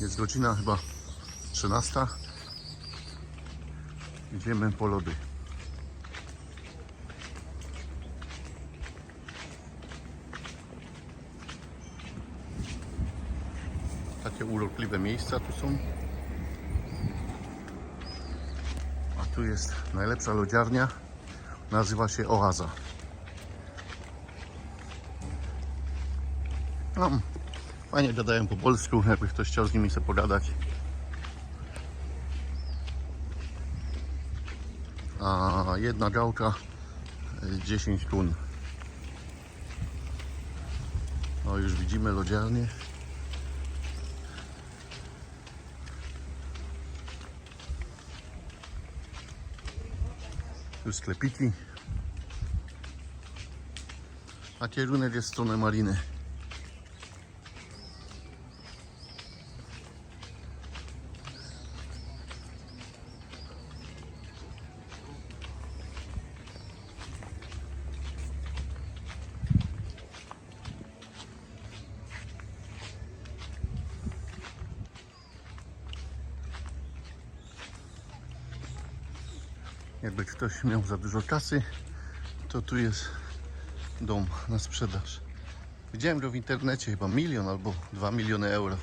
Jest godzina chyba 13. Idziemy po lody. Takie urokliwe miejsca tu są. A tu jest najlepsza lodziarnia. Nazywa się Oaza. No, fajnie gadają po polsku, jakby ktoś chciał z nimi sobie pogadać. A jedna gałka y, 10 kun. No już widzimy lodziarnię. Tu sklepiki. A kierunek jest w stronę mariny. Jakby ktoś miał za dużo kasy, to tu jest dom na sprzedaż. Widziałem go w internecie, chyba milion albo dwa miliony euro.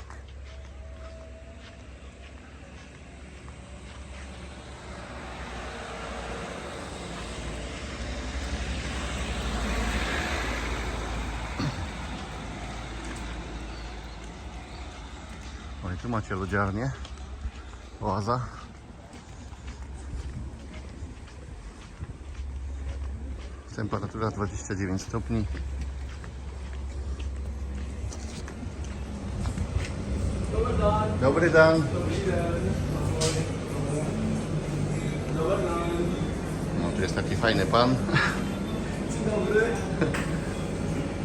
No i tu macie lodziarnię. Oaza. Temperatura 29 stopni. Dobry dan. No tu jest taki fajny pan. Dzień dobry.